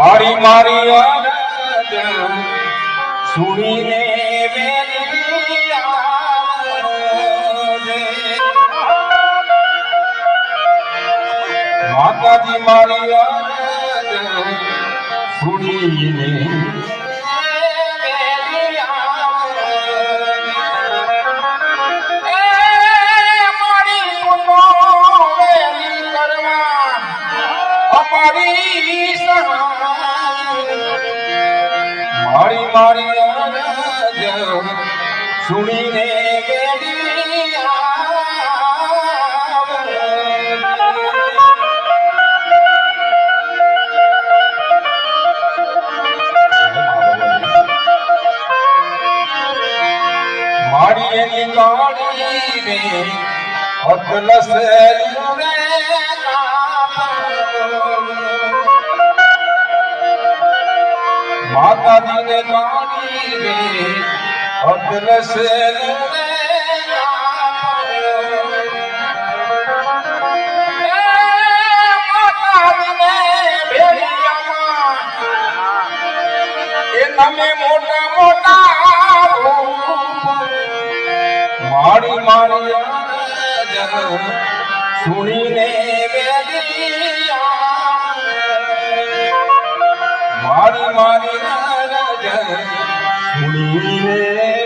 મારી મારી સુણીને. માતાજી મારી સુણીને મારી મારી અરજ સુણીને મારી એની અતલસ રે માતાજી ને માની રે અતલસ શેર તમે મોટા મોટા મારી મારી અરજ સુણીને મારી મારી સુણીને